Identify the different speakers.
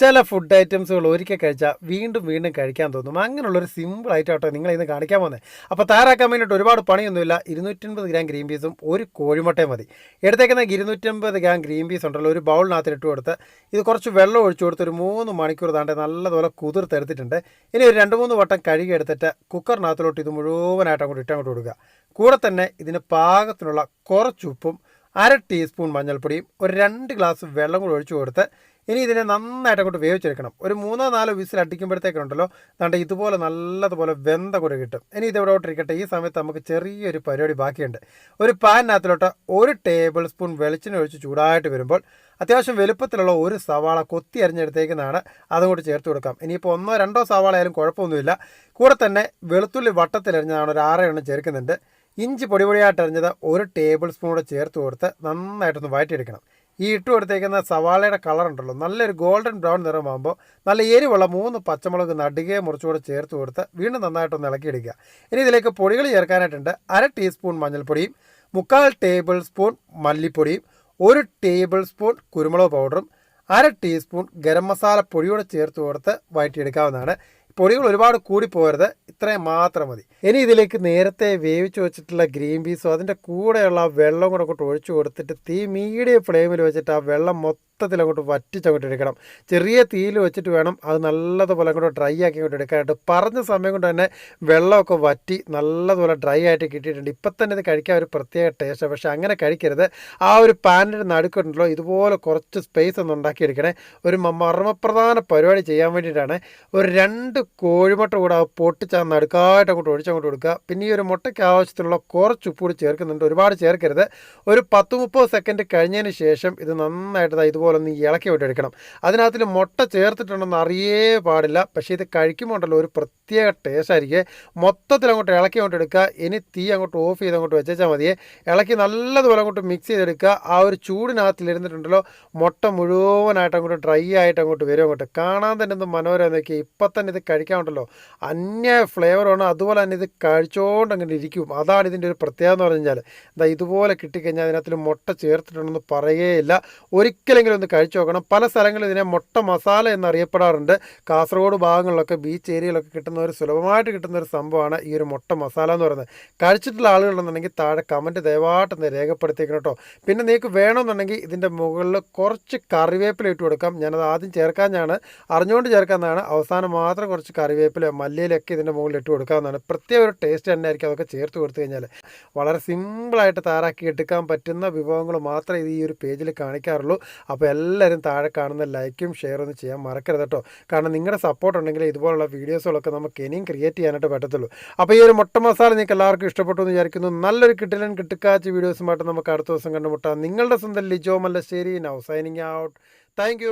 Speaker 1: ചില ഫുഡ് ഐറ്റംസുകൾ ഒരിക്കൽ കഴിച്ചാൽ വീണ്ടും വീണ്ടും കഴിക്കാൻ തോന്നും. അങ്ങനെയുള്ളൊരു സിമ്പിൾ ഐറ്റം ആട്ടോ നിങ്ങൾ ഇന്ന് കാണിക്കാൻ പോകുന്നത്. അപ്പോൾ തയ്യാറാക്കാൻ വേണ്ടിയിട്ട് ഒരുപാട് പണിയൊന്നുമില്ല. ഇരുന്നൂറ്റൻപത് ഗ്രാം ഗ്രീൻ പീസും ഒരു കോഴിമുട്ടയും മതി. എടുത്തേക്കുന്ന ഇരുന്നൂറ്റമ്പത് ഗ്രാം ഗ്രീൻ പീസ് ഉണ്ടല്ലോ ഒരു ബൗളിനകത്ത് ഇട്ട് കൊടുത്ത് ഇത് കുറച്ച് വെള്ളം ഒഴിച്ചു കൊടുത്ത് ഒരു മൂന്ന് മണിക്കൂർ താണ്ടെ നല്ലതുപോലെ കുതിർത്തെടുത്തിട്ടുണ്ട് ഇനി ഒരു രണ്ട് മൂന്ന് വട്ടം കഴുകി എടുത്തിട്ട് കുക്കറിനകത്തിലോട്ട് ഇത് മുഴുവനായിട്ട് അങ്ങോട്ട് ഇട്ടങ്ങോട്ട് കൊടുക്കുക. കൂടെ തന്നെ ഇതിന് പാകത്തിനുള്ള കുറച്ച് ഉപ്പും അര ടീസ്പൂൺ മഞ്ഞൾപ്പൊടിയും ഒരു രണ്ട് ഗ്ലാസ് വെള്ളം കൂടി ഒഴിച്ചു കൊടുത്ത് ഇനി ഇതിനെ നന്നായിട്ട് അങ്ങോട്ട് വേവിച്ചെടുക്കണം. ഒരു മൂന്നോ നാലോ വിസിൽ അടിക്കുമ്പോഴത്തേക്കുണ്ടല്ലോ ദാണ്ട് ഇതുപോലെ നല്ലതുപോലെ വെന്ത കൂടെ കിട്ടും. ഇനി ഇത് ഇവിടെ ഇരിക്കട്ടെ ഈ സമയത്ത് നമുക്ക് ചെറിയൊരു പരിപാടി ബാക്കിയുണ്ട്. ഒരു പാനിനകത്തിലോട്ട് ഒരു ടേബിൾ സ്പൂൺ വെളിച്ചെണ്ണ ഒഴിച്ച് ചൂടായിട്ട് വരുമ്പോൾ അത്യാവശ്യം വലുപ്പത്തിലുള്ള ഒരു സവാള കൊത്തി അരിഞ്ഞെടുത്തേക്കുന്നതാണ്. അതുകൊണ്ട് ചേർത്ത് കൊടുക്കാം. ഇനിയിപ്പോൾ ഒന്നോ രണ്ടോ സവാള ആയാലും കുഴപ്പമൊന്നുമില്ല. കൂടെ തന്നെ വെളുത്തുള്ളി വട്ടത്തിലരിഞ്ഞതാണ് ഒരു ആറ് എണ്ണം ചേർക്കുന്നുണ്ട്. ഇഞ്ചി പൊടി പൊടിയായിട്ട് അരിഞ്ഞത് ഒരു ടേബിൾ സ്പൂൺ കൂടെ ചേർത്ത് കൊടുത്ത് നന്നായിട്ടൊന്ന് വഴറ്റിയെടുക്കണം. ഈ ഇട്ട് കൊടുത്തേക്കുന്ന സവാളയുടെ കളർ ഉണ്ടല്ലോ നല്ലൊരു ഗോൾഡൻ ബ്രൗൺ നിറമാകുമ്പോൾ നല്ല എരിവുള്ള മൂന്ന് പച്ചമുളക് നടുകെ മുറിച്ചുകൂടെ ചേർത്ത് കൊടുത്ത് വീണ്ടും നന്നായിട്ടൊന്ന് ഇളക്കിയെടുക്കുക. ഇനി ഇതിലേക്ക് പൊടികൾ ചേർക്കാനായിട്ടുണ്ട് അര ടീസ്പൂൺ മഞ്ഞൾപ്പൊടിയും മുക്കാൽ ടേബിൾ സ്പൂൺ മല്ലിപ്പൊടിയും ഒരു ടേബിൾ സ്പൂൺ കുരുമുളക് പൗഡറും അര ടീസ്പൂൺ ഗരം മസാല പൊടിയോടെ ചേർത്ത് കൊടുത്ത് വഴറ്റിയെടുക്കാവുന്നതാണ്. പൊടികൾ ഒരുപാട് കൂടി പോകരുത് ഇത്രയും മാത്രം മതി. ഇനി ഇതിലേക്ക് നേരത്തെ വേവിച്ച് വെച്ചിട്ടുള്ള ഗ്രീൻ പീസും അതിന്റെ കൂടെയുള്ള വെള്ളം കൂടെ അങ്ങോട്ട് ഒഴിച്ചു കൊടുത്തിട്ട് തീ മീഡിയം ഫ്ലെയിമിൽ വെച്ചിട്ട് ആ വെള്ളം മൊത്തത്തിൽ അങ്ങോട്ട് വറ്റിച്ചങ്ങോട്ട് എടുക്കണം. ചെറിയ തീയിൽ വെച്ചിട്ട് വേണം അത് നല്ലതുപോലെ അങ്ങോട്ട് ഡ്രൈ ആക്കി അങ്ങോട്ട് എടുക്കാനായിട്ട് പറഞ്ഞ സമയം കൊണ്ട് തന്നെ വെള്ളമൊക്കെ വറ്റി നല്ലതുപോലെ ഡ്രൈ ആയിട്ട് കിട്ടിയിട്ടുണ്ട്. ഇപ്പം തന്നെ ഇത് കഴിക്കാൻ ഒരു പ്രത്യേക ടേസ്റ്റ്. പക്ഷേ അങ്ങനെ കഴിക്കരുത്. ആ ഒരു പാനിന്റെ നടുക്കുണ്ടല്ലോ ഇതുപോലെ കുറച്ച് സ്പേസ് ഒന്ന് ഉണ്ടാക്കിയെടുക്കണേ. ഒരു മർമ്മപ്രധാന പരിപാടി ചെയ്യാൻ വേണ്ടിയിട്ടാണ് ഒരു രണ്ട് കോഴിമുട്ട കൂടെ ആ പൊട്ടിച്ച് ആ നടുക്കായിട്ട് അങ്ങോട്ട് ഒഴിച്ചങ്ങോട്ട് കൊടുക്കുക. പിന്നെ ഈ ഒരു മുട്ടയ്ക്ക് ആവശ്യത്തിലുള്ള കുറച്ച് ഉപ്പ് കൂടി ചേർക്കുന്നുണ്ട്. ഒരുപാട് ചേർക്കരുത്. ഒരു പത്ത് മുപ്പത് സെക്കൻഡ് കഴിഞ്ഞതിന് ശേഷം ഇത് നന്നായിട്ട് ഇതുപോലെ ഒന്ന് ഇളക്കി വിട്ടെടുക്കണം. അതിനകത്തിൽ മുട്ട ചേർത്തിട്ടുണ്ടെന്ന് അറിയേ പാടില്ല. പക്ഷേ ഇത് കഴിക്കുമ്പോൾ ഉണ്ടല്ലോ ഒരു പ്രത്യേക ടേസ്റ്റ് ആയിരിക്കും. മൊത്തത്തിൽ അങ്ങോട്ട് ഇളക്കി അങ്ങോട്ട് എടുക്കുക. ഇനി തീ അങ്ങോട്ട് ഓഫ് ചെയ്ത് അങ്ങോട്ട് വെച്ചാൽ മതിയേ ഇളക്കി നല്ലതുപോലെ അങ്ങോട്ട് മിക്സ് ചെയ്തെടുക്കുക. ആ ഒരു ചൂടിനകത്തിൽ ഇരുന്നിട്ടുണ്ടല്ലോ മുട്ട മുഴുവനായിട്ട് അങ്ങോട്ട് ഡ്രൈ ആയിട്ട് അങ്ങോട്ട് വരും അങ്ങോട്ട്. കാണാൻ തന്നെ എന്ത് മനോഹരം നോക്കി ഇപ്പം തന്നെ ഇത് കഴിക്കാൻ ഉണ്ടല്ലോ. അന്യ ഫ്ലേവറാണ് അതുപോലെ തന്നെ ഇത് കഴിച്ചുകൊണ്ട് അങ്ങനെ ഇരിക്കും. അതാണ് ഇതിന്റെ ഒരു പ്രത്യേകത എന്ന് പറഞ്ഞു കഴിഞ്ഞാൽ എന്താ ഇതുപോലെ കിട്ടിക്കഴിഞ്ഞാൽ അതിനകത്തിൽ മുട്ട ചേർത്തിട്ടുണ്ടെന്ന് പറയേയില്ല ഒരിക്കലെങ്കിലും ഒന്ന് കഴിച്ചു നോക്കണം. പല സ്ഥലങ്ങളിൽ ഇതിനെ മുട്ട മസാല എന്നറിയപ്പെടാറുണ്ട്. കാസർഗോഡ് ഭാഗങ്ങളിലൊക്കെ ബീച്ച് ഏരിയയിലൊക്കെ കിട്ടുന്ന ഒരു സുലഭമായിട്ട് കിട്ടുന്ന ഒരു സംഭവമാണ് ഈ ഒരു മുട്ട മസാല എന്ന് പറയുന്നത്. കഴിച്ചിട്ടുള്ള ആളുകളുണ്ടെന്നുണ്ടെങ്കിൽ താഴെ കമന്റ് ദയവായിട്ടൊന്ന് രേഖപ്പെടുത്തിക്കണം കേട്ടോ. പിന്നെ നിങ്ങൾക്ക് വേണമെന്നുണ്ടെങ്കിൽ ഇതിന്റെ മുകളിൽ കുറച്ച് കറിവേപ്പില ഇട്ട് കൊടുക്കാം. ഞാനത് ആദ്യം ചേർക്കാഞ്ഞാണ് അറിഞ്ഞുകൊണ്ട് ചേർക്കാമെന്നാണ് അവസാനം മാത്രം കുറച്ച് കറിവേപ്പില മല്ലിയിലൊക്കെ ഇതിന്റെ മുകളിൽ ഇട്ട് കൊടുക്കാവുന്നതാണ് പ്രത്യേക ഒരു ടേസ്റ്റ് തന്നെ ആയിരിക്കും അതൊക്കെ ചേർത്ത് കൊടുത്തു കഴിഞ്ഞാൽ വളരെ സിമ്പിളായിട്ട് തയ്യാറാക്കി എടുക്കാൻ പറ്റുന്ന വിഭവങ്ങൾ മാത്രമേ ഇത് ഈ ഒരു പേജിൽ കാണിക്കാറുള്ളൂ. അപ്പോൾ എല്ലാവരും താഴെ കാണുന്ന ലൈക്കും ഷെയറും ഒന്നും ചെയ്യാൻ മറക്കരുത് കേട്ടോ. കാരണം നിങ്ങളുടെ സപ്പോർട്ട് ഉണ്ടെങ്കിൽ ഇതുപോലുള്ള വീഡിയോസുകളൊക്കെ നമുക്ക് ഇനിയും ക്രിയേറ്റ് ചെയ്യാനായിട്ട് പറ്റത്തുള്ളൂ. അപ്പോൾ ഈ ഒരു മുട്ട മസാല നിങ്ങൾക്ക് എല്ലാവർക്കും ഇഷ്ടപ്പെട്ടു എന്ന് വിചാരിക്കുന്നു. നല്ലൊരു കിട്ടിലൻ കിട്ടുക്കാച്ച വീഡിയോസുമായിട്ട് നമുക്ക് അടുത്ത ദിവസം കണ്ടുമുട്ടാം. നിങ്ങളുടെ സ്വന്തം Lijo Mallassery. Now signing out thank